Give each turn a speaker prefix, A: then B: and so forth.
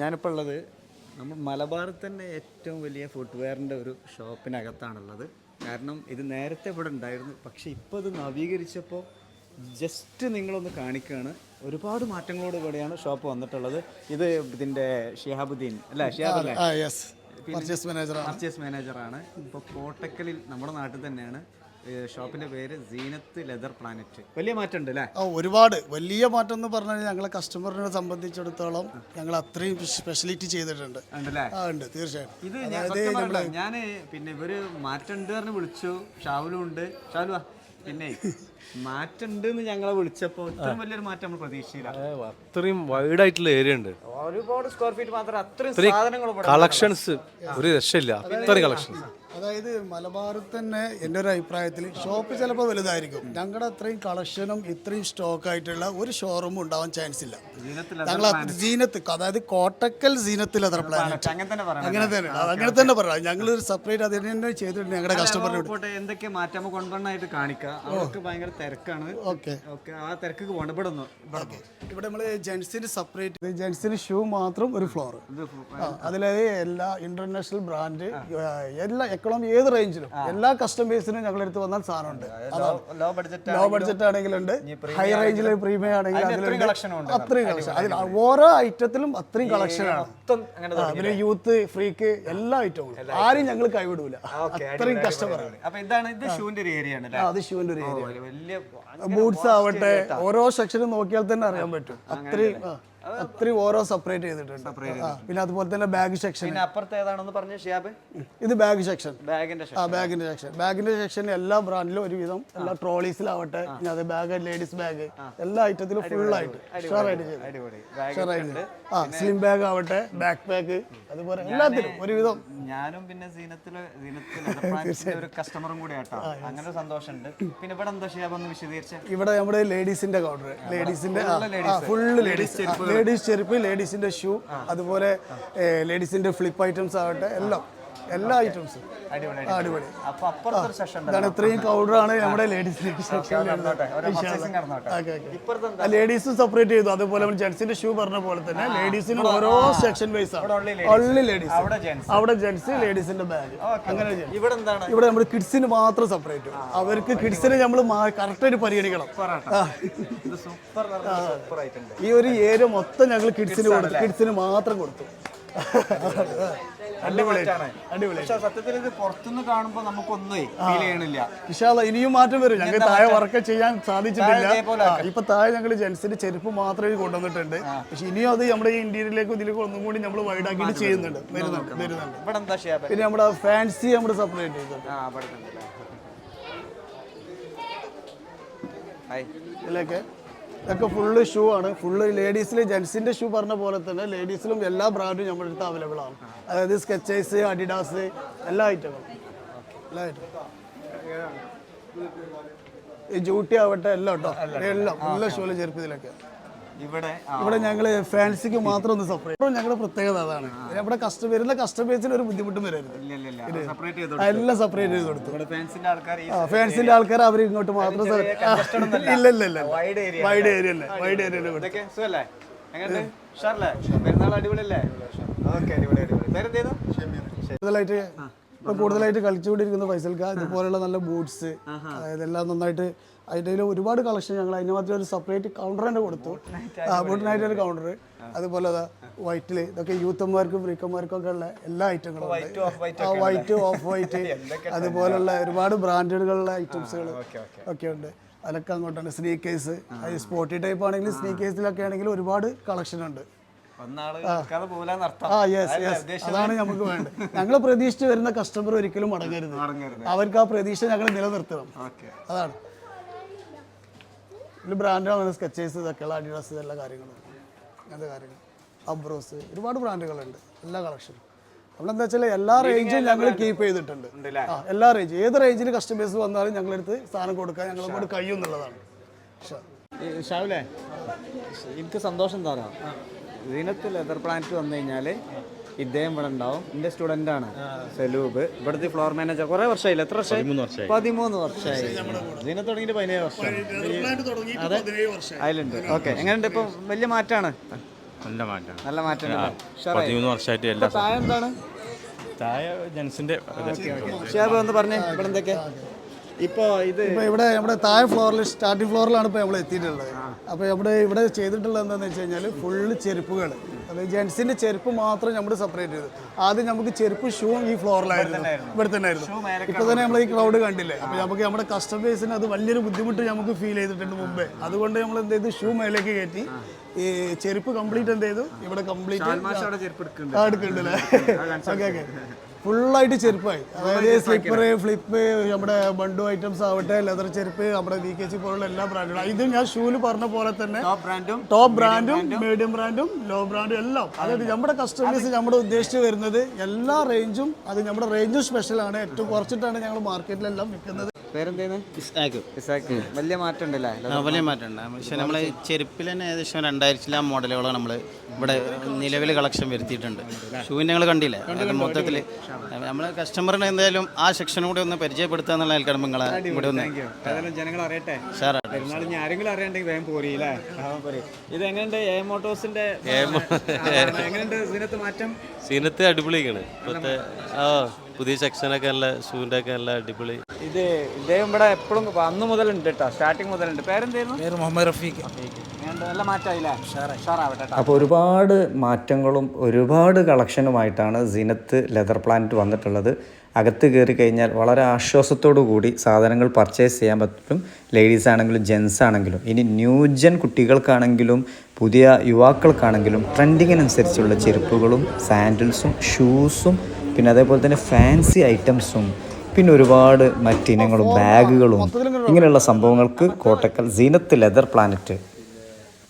A: ഞാനിപ്പോൾ ഉള്ളത് നമ്മൾ മലബാറിൽ തന്നെ ഏറ്റവും വലിയ ഫുട്വെയറിന്റെ ഒരു ഷോപ്പിനകത്താണുള്ളത് കാരണം ഇത് നേരത്തെ ഇവിടെ ഉണ്ടായിരുന്നു. പക്ഷേ ഇപ്പോൾ ഇത് നവീകരിച്ചപ്പോൾ ജസ്റ്റ് നിങ്ങളൊന്ന് കാണിക്കുകയാണ് ഒരുപാട് മാറ്റങ്ങളോട് കൂടിയാണ് ഷോപ്പ് വന്നിട്ടുള്ളത്. ഇത് ഇതിന്റെ ഷിഹാബുദ്ദീൻ അല്ലേ? ഷിഹാബ് അല്ലേ?
B: ആ യെസ് പർച്ചേസ് മാനേജറാണ്
A: പർച്ചേസ് മാനേജറാണ് ഇപ്പോൾ കോട്ടക്കലിൽ നമ്മുടെ നാട്ടിൽ തന്നെയാണ്. ഏഹ് ഷോപ്പിന്റെ പേര് സീനത്ത് ലെതർ പ്ലാനറ്റ്. വലിയ മാറ്റമുണ്ട് അല്ലേ?
B: ആ ഒരുപാട്. വലിയ മാറ്റം എന്ന് പറഞ്ഞാൽ ഞങ്ങളെ കസ്റ്റമറിനെ സംബന്ധിച്ചിടത്തോളം ഞങ്ങൾ അത്രയും സ്പെഷ്യലിറ്റി ചെയ്തിട്ടുണ്ട്. ഉണ്ട്. തീർച്ചയായും
A: ഇത് ഞാൻ പിന്നെ ഇവർ മാറ്റമുണ്ട് പറഞ്ഞ് വിളിച്ചു. ഷാവുലും ഉണ്ട്. ഷാവലു വാ. പിന്നെ മാറ്റുണ്ട് എന്ന് ഞങ്ങളെ വിളിച്ചപ്പോ ഇത്രയും വലിയൊരു മാറ്റം നമ്മൾ പ്രതീക്ഷയില്ല
C: അത്രയും വൈഡ് ആയിട്ടുള്ള ഏരിയ ഉണ്ട്.
A: ഒരുപാട് സ്ക്വയർ ഫീറ്റ് മാത്രം അത്രയും സാധനങ്ങൾ
C: കളക്ഷൻസ് ഒരു രക്ഷയില്ല. അത്രയും കളക്ഷൻസ്
B: അതായത് മലബാറിൽ തന്നെ എന്റെ ഒരു അഭിപ്രായത്തിൽ ഷോപ്പ് ചിലപ്പോൾ വലുതായിരിക്കും. ഞങ്ങളുടെ അത്രയും കളക്ഷനും ഇത്രയും സ്റ്റോക്ക് ആയിട്ടുള്ള ഒരു ഷോറൂമും ഉണ്ടാവാൻ ചാൻസ് ഇല്ല. ഞങ്ങൾ ജീനത്ത് അതായത് കോട്ടക്കൽ ജീനത്തിൽ അത്ര പ്ലാനറ്റ്
A: അങ്ങനെ തന്നെ
B: അങ്ങനെ തന്നെ പറയാം. ഞങ്ങൾ ഒരു സെപ്പറേറ്റ് അതിന് തന്നെ ചെയ്തിട്ടുണ്ട് ഞങ്ങളുടെ കസ്റ്റമറിനോട്
A: പോട്ടെ എന്തൊക്കെ മാറ്റം നമുക്ക് കൊണ്ടുവന്നായിട്ട് കാണിക്കാം. അവർക്ക് ഭയങ്കര തിരക്കാണ്.
B: ഓക്കെ.
A: ഓക്കെ ആ തിരക്ക് പോകണ്ട ഇവിടെ
B: നമ്മൾ ജെൻസിന് സെപ്പറേറ്റ് ജെൻസിന് ഷൂ മാത്രം ഒരു ഫ്ലോർ
A: അതിലേ
B: അതിലത് എല്ലാ ഇന്റർനാഷണൽ ബ്രാൻഡ് എല്ലാ എക്കണോമി ഏത് റേഞ്ചിലും. എല്ലാ കസ്റ്റമേഴ്സിനും ഞങ്ങളുടെ അടുത്ത് വന്നാൽ സാധനമുണ്ട്.
A: ലോ ബഡ്ജറ്റ്
B: ആണെങ്കിലുണ്ട്. ഹൈ റേഞ്ചിൽ പ്രീമിയം ആണെങ്കിൽ അത്രയും കളക്ഷൻ അതിൽ ഓരോ ഐറ്റത്തിലും അത്രയും കളക്ഷനാണ് പിന്നെ യൂത്ത് ഫ്രീക്ക് എല്ലാ ഐറ്റവും ആരും ഞങ്ങൾ കൈവിടൂല. അത്രയും
A: ആണ്.
B: അത് ഷൂവിന്റെ ഒരു ഏരിയ ബൂട്ട്സ് ആവട്ടെ ഓരോ സെക്ഷനും നോക്കിയാൽ തന്നെ അറിയാൻ പറ്റും. അത്രയും അത്രയും ഓരോ സെപ്പറേറ്റ് ചെയ്തിട്ടുണ്ട്. പിന്നെ അതുപോലെ തന്നെ ബാഗ് സെക്ഷൻ
A: പിന്നെ അപ്പുറത്ത് ഏതാണെന്ന് പറഞ്ഞ ഷിയാബ്?
B: ഇത് ബാഗ് സെക്ഷൻ
A: ബാഗിന്റെ
B: ആ ബാഗിന്റെ സെക്ഷൻ ബാഗിന്റെ സെക്ഷൻ എല്ലാ ബ്രാൻഡിലും ഒരുവിധം എല്ലാ ട്രോളീസിലാവട്ടെ പിന്നെ അത് ബാഗ് ലേഡീസ് ബാഗ് എല്ലാ ഐറ്റത്തിലും ഫുൾ ആയിട്ട്. ചെയ്തു. ആ സ്ലിം ബാഗ് ആവട്ടെ ബാക്ക് പാക്ക് അതുപോലെ എല്ലാത്തിലും ഒരുവിധം.
A: ഞാനും പിന്നെ സീനത്തിൽ ഒരു കസ്റ്റമറും കൂടെ ആട്ടോ. അങ്ങനെ സന്തോഷമുണ്ട്. പിന്നെ ഇവിടെ എന്താ ഷിയാബ് ഒന്ന് വിശദീകരിച്ച?
B: ഇവിടെ നമ്മുടെ ലേഡീസിന്റെ കൗണ്ടർ ലേഡീസിന്റെ ഫുള്ള് ലേഡീസ് ലേഡീസ് ചെരുപ്പ് ലേഡീസിന്റെ ഷൂ അതുപോലെ ലേഡീസിന്റെ ഫ്ലിപ്പ് ഐറ്റംസ് ആവട്ടെ എല്ലാം. എല്ലാ ഐറ്റംസും
A: അടിപൊളി
B: ഇതാണ് ഇത്രയും കൗഡറാണ് നമ്മുടെ ലേഡീസ് സെപ്പറേറ്റ് ചെയ്തു. അതുപോലെ ജെന്റ്സിന്റെ ഷൂ പറഞ്ഞ പോലെ തന്നെ ലേഡീസിന് ഓരോ സെക്ഷൻ വൈസ് ആണ്. ഓൺലി ലേഡീസ്
A: അവിടെ ജെന്റ്സ്
B: ലേഡീസിന്റെ ബാഗ് അങ്ങനെ
A: ഇവിടെ
B: നമ്മൾ കിഡ്സിന് മാത്രം സെപ്പറേറ്റ് അവർക്ക് കിഡ്സിനെ നമ്മൾ കറക്റ്റ് ആയിട്ട് പരിഗണിക്കണം. ഈ ഒരു ഏരിയ മൊത്തം ഞങ്ങൾ കിഡ്സിന് കൊടുത്തു. കിഡ്സിന് മാത്രം കൊടുത്തു.
A: സത്യത്തിൽ ഇത് പുറത്തുനിന്ന് കാണുമ്പോ നമുക്കൊന്നും ഫീൽ ചെയ്യണില്ല.
B: വിശാല ഇനിയും മാറ്റം വരും. ഞങ്ങൾ താഴെ വർക്ക് ചെയ്യാൻ സാധിച്ചിട്ടില്ല. ഇപ്പൊ താഴെ ഞങ്ങൾ ജെൻസിന്റെ ചെരുപ്പ് മാത്രമേ കൊണ്ടുവന്നിട്ടുണ്ട്. പക്ഷെ ഇനിയും അത് നമ്മുടെ ഈ ഇന്റീരിയറിലേക്ക് ഇതിലേക്ക് ഒന്നും കൂടി നമ്മൾ വൈഡ് വൈഡാക്കിയിട്ട് ചെയ്യുന്നുണ്ട്. വരുന്നുണ്ട് വരുന്നുണ്ട്. പിന്നെ നമ്മുടെ ഫാൻസി നമ്മുടെ സെപ്പറേറ്റ് ചെയ്തിട്ടുണ്ട് ഇതിലൊക്കെ ഇതൊക്കെ ഫുള്ള് ഷൂ ആണ്. ഫുള്ള് ലേഡീസിൽ ജെൻസിന്റെ ഷൂ പറഞ്ഞ പോലെ തന്നെ ലേഡീസിലും എല്ലാ ബ്രാൻഡും നമ്മുടെ അടുത്ത് അവൈലബിൾ ആണ്. അതായത് സ്കെച്ചേഴ്സ് അഡിഡാസ് എല്ലാ ഐറ്റങ്ങളും എല്ലാ ഐറ്റങ്ങളും ഈ ജൂട്ടി ആവട്ടെ എല്ലാം കേട്ടോ എല്ലാം. ഫുള്ള് ഷൂൽ ചെരുപ്പ്
A: ഇവിടെ
B: ഞങ്ങൾ ഫാൻസിക്ക് മാത്രം ഒന്ന് സെപ്പറേറ്റ് ഞങ്ങളുടെ പ്രത്യേകത അതാണ്. ഇവിടെ കസ്റ്റമർ വരുന്ന കസ്റ്റമേഴ്സിന് ഒരു ബുദ്ധിമുട്ടും വരരുത്. എല്ലാം സെപ്പറേറ്റ് ചെയ്ത് കൊടുത്തു.
A: ഫാൻസിന്റെ ആൾക്കാർ
B: അവർ ഇങ്ങോട്ട് മാത്രം ഇല്ല ഇല്ല ഇല്ല
A: വൈഡ് ഏരിയ
B: വൈഡ് ഏരിയ അല്ലേ? വൈഡ് ഏരിയ കൂടുതലായിട്ട് ഇപ്പൊ കൂടുതലായിട്ട് കളിച്ചുകൊണ്ടിരിക്കുന്ന ഫൈസൽക്ക ഇതുപോലുള്ള നല്ല ബൂട്ട്സ് അതായത് എല്ലാം നന്നായിട്ട് അതിന്റെ ഒരുപാട് കളക്ഷൻ ഞങ്ങൾ അതിന് മാത്രം ഒരു സെപ്പറേറ്റ് കൗണ്ടർ തന്നെ കൊടുത്തു. ബോട്ട് നൈറ്റ് ഒരു കൗണ്ടർ അതുപോലെ അതാ വൈറ്റിൽ ഇതൊക്കെ യൂത്തന്മാർക്കും ഫ്രീക്കന്മാർക്കും ഒക്കെ ഉള്ള എല്ലാ ഐറ്റങ്ങളും വൈറ്റ് ഓഫ് വൈറ്റ് അതുപോലുള്ള ഒരുപാട് ബ്രാൻഡുകളുള്ള ഐറ്റംസുകൾ ഒക്കെ ഉണ്ട്. അതൊക്കെ അങ്ങോട്ടാണ്. സ്നീക്കേഴ്സ് അത് സ്പോർട്ടി ടൈപ്പ് ആണെങ്കിലും സ്നീക്കേഴ്സിലൊക്കെ ആണെങ്കിലും ഒരുപാട് കളക്ഷൻ ഉണ്ട്. ആ. യെസ് യെസ് അതാണ് നമുക്ക് വേണ്ടത്. ഞങ്ങൾ പ്രതീക്ഷിച്ച് വരുന്ന കസ്റ്റമർ ഒരിക്കലും മടങ്ങരുത്. അവർക്ക് ആ പ്രതീക്ഷ ഞങ്ങൾ നിലനിർത്തണം. അതാണ്. ഇതിൽ ബ്രാൻഡാണ് സ്കെച്ചേഴ്സ് ഇതൊക്കെയുള്ള അഡിഡാസ് എല്ലാ കാര്യങ്ങളും. അങ്ങനത്തെ കാര്യങ്ങൾ. അബ്രോസ് ഒരുപാട് ബ്രാൻഡുകളുണ്ട് എല്ലാ കളക്ഷനും നമ്മളെന്താ വെച്ചാൽ എല്ലാ റേഞ്ചും ഞങ്ങൾ കീപ്പ് ചെയ്തിട്ടുണ്ട്? ആ എല്ലാ റേഞ്ചും ഏത് റേഞ്ചിൽ കസ്റ്റമേഴ്സ് വന്നാലും ഞങ്ങളെടുത്ത് സാധനം കൊടുക്കാൻ ഞങ്ങളെ കൊണ്ട് കഴിയും എന്നുള്ളതാണ്.
A: ഷാവിലെ? എനിക്ക് സന്തോഷം തോന്നാം ദിനത്തിൽ ലെതർ പ്ലാന്റ് വന്നു കഴിഞ്ഞാൽ ഇദ്ദേഹം ഇവിടെ ഉണ്ടാവും. എന്റെ സ്റ്റുഡന്റ് ആണ്. സെലൂബ്. ഇവിടുത്തെ ഫ്ലോർ മാനേജർ കുറെ വർഷമായില്ല എത്ര വർഷമായി പതിമൂന്ന് വർഷമായി ഇതിനെ തുടങ്ങിയിട്ട് പതിനേഴ് വർഷം അതെ? അതിലുണ്ട്. ഓക്കെ എങ്ങനെയുണ്ട് ഇപ്പൊ വലിയ മാറ്റാണ്
D: നല്ല മാറ്റം.
A: നല്ല മാറ്റം
D: പതിമൂന്ന് വർഷമായിട്ട് എല്ലാ
A: താഴെ എന്താണ്?
D: താഴെ ജെൻസിന്റെ
A: ഷിയാബ് ഒന്ന് പറഞ്ഞേ? ഇവിടെ എന്തൊക്കെ? ഇപ്പോ ഇത്
B: ഇപ്പൊ ഇവിടെ നമ്മുടെ താഴെ ഫ്ലോറിൽ സ്റ്റാർട്ടിംഗ് ഫ്ലോറിലാണ് ഇപ്പൊ നമ്മൾ എത്തിയിട്ടുള്ളത്. അപ്പോൾ നമ്മുടെ ഇവിടെ ചെയ്തിട്ടുള്ളത് എന്താണെന്ന് വെച്ച് കഴിഞ്ഞാൽ ഫുള്ള് ചെരുപ്പുകൾ അതായത് ജെൻസിന്റെ ചെരുപ്പ് മാത്രം നമ്മൾ സെപ്പറേറ്റ് ചെയ്തു. ആദ്യം നമുക്ക് ചെരുപ്പ് ഷൂ ഈ ഫ്ലോറിലായിരുന്നു ഇവിടെ തന്നെ ആയിരുന്നു ഇപ്പോൾ തന്നെ നമ്മൾ ഈ ക്രൗഡ് കണ്ടില്ലേ? അപ്പോൾ നമുക്ക് നമ്മുടെ കസ്റ്റമേഴ്സിന് അത് വലിയൊരു ബുദ്ധിമുട്ട് നമുക്ക് ഫീൽ ചെയ്തിട്ടുണ്ട് മുമ്പേ. അതുകൊണ്ട് നമ്മൾ എന്ത് ചെയ്തു? ഷൂ മേലേക്ക് കയറ്റി. ഈ ചെരുപ്പ് കംപ്ലീറ്റ് എന്ത് ചെയ്തു? ഇവിടെ കംപ്ലീറ്റ് എടുക്കുന്നുണ്ടല്ലേ ഓക്കെ ഓക്കെ ഫുള്ളായിട്ട് ചെരുപ്പായി. അതായത് സ്ലിപ്പർ ഫ്ലിപ്പ് നമ്മുടെ ബണ്ടു ഐറ്റംസ് ആവട്ടെ ലെതർ ചെരുപ്പ് നമ്മുടെ വി കെ സി പോലുള്ള എല്ലാ ബ്രാൻഡുകളും ഇത് ഞാൻ ഷൂൽ പറഞ്ഞ പോലെ തന്നെ
A: ടോപ്പ് ബ്രാൻഡും
B: ടോപ്പ് ബ്രാൻഡും മീഡിയം ബ്രാൻഡും ലോ ബ്രാൻഡും എല്ലാം. അതായത് നമ്മുടെ കസ്റ്റമേഴ്സ് നമ്മുടെ ഉദ്ദേശിച്ച് വരുന്നത് എല്ലാ റേഞ്ചും അത് നമ്മുടെ റേഞ്ചും സ്പെഷ്യലാണ് ഏറ്റവും കുറച്ചിട്ടാണ് ഞങ്ങൾ മാർക്കറ്റിലെല്ലാം വിൽക്കുന്നത്.
A: പേരെന്തേന്ന്?
E: ഇസാക്ക്
A: ഇസാക്ക് വലിയ മാറ്റം ഉണ്ടല്ലേ
E: വലിയ പക്ഷേ നമ്മൾ ചെരുപ്പിൽ തന്നെ ഏകദേശം രണ്ടായിരത്തിലെ മോഡലുകളാണ് നമ്മൾ ഇവിടെ നിലവിൽ കളക്ഷൻ വരുത്തിയിട്ടുണ്ട്. ഷൂവിന്റെ ഞങ്ങൾ കണ്ടില്ലേ? അത് മൊത്തത്തിൽ നമ്മൾ കസ്റ്റമറിന് എന്തായാലും ആ സെക്ഷനും കൂടി ഒന്ന് പരിചയപ്പെടുത്തുക എന്നുള്ള നിലക്കാണ് നിങ്ങളെ ഇവിടെ ഒന്ന്
A: ജനങ്ങൾ അറിയട്ടെ.
E: സാർ
A: ആരെങ്കിലും അറിയണ്ടെങ്കിൽ വേഗം ഇത് എങ്ങനെയുണ്ട് എ മോട്ടോസിന്റെ എങ്ങനെയുണ്ട്? ഇതിനകത്ത് മാറ്റം?
C: സീനത്ത് അടിപൊളിയാണ്. ആ. പുതിയ സെക്ഷനൊക്കെ നല്ല ഷൂവിന്റെ ഒക്കെ നല്ല അടിപൊളി.
A: ഇത് ഇദ്ദേഹം ഇവിടെ എപ്പോഴും അന്ന് മുതലുണ്ട് കേട്ടോ സ്റ്റാർട്ടിങ് മുതലുണ്ട്. പേരെന്തായിരുന്നു?
B: പേര് മുഹമ്മദ് റഫീഖ്?
A: നല്ല മാറ്റമായില്ലേ?
F: അപ്പോൾ ഒരുപാട് മാറ്റങ്ങളും ഒരുപാട് കളക്ഷനുമായിട്ടാണ് സിനത്ത് ലെതർ പ്ലാന്റ് വന്നിട്ടുള്ളത്. അകത്ത് കയറി കഴിഞ്ഞാൽ വളരെ ആശ്വാസത്തോടു കൂടി സാധനങ്ങൾ പർച്ചേസ് ചെയ്യാൻ പറ്റും. ലേഡീസ് ആണെങ്കിലും ജെൻസ് ആണെങ്കിലും. ഇനി ന്യൂജൻ കുട്ടികൾക്കാണെങ്കിലും പുതിയ യുവാക്കൾക്കാണെങ്കിലും ട്രെൻഡിങ്ങിനനുസരിച്ചുള്ള ചെരുപ്പുകളും സാൻഡിൽസും ഷൂസും പിന്നെ അതേപോലെ തന്നെ ഫാൻസി ഐറ്റംസും പിന്നെ ഒരുപാട് മറ്റിനങ്ങളും ബാഗുകളും ഇങ്ങനെയുള്ള സംഭവങ്ങൾക്ക് കോട്ടക്കൽ സീനത്ത് ലെതർ പ്ലാനറ്റ്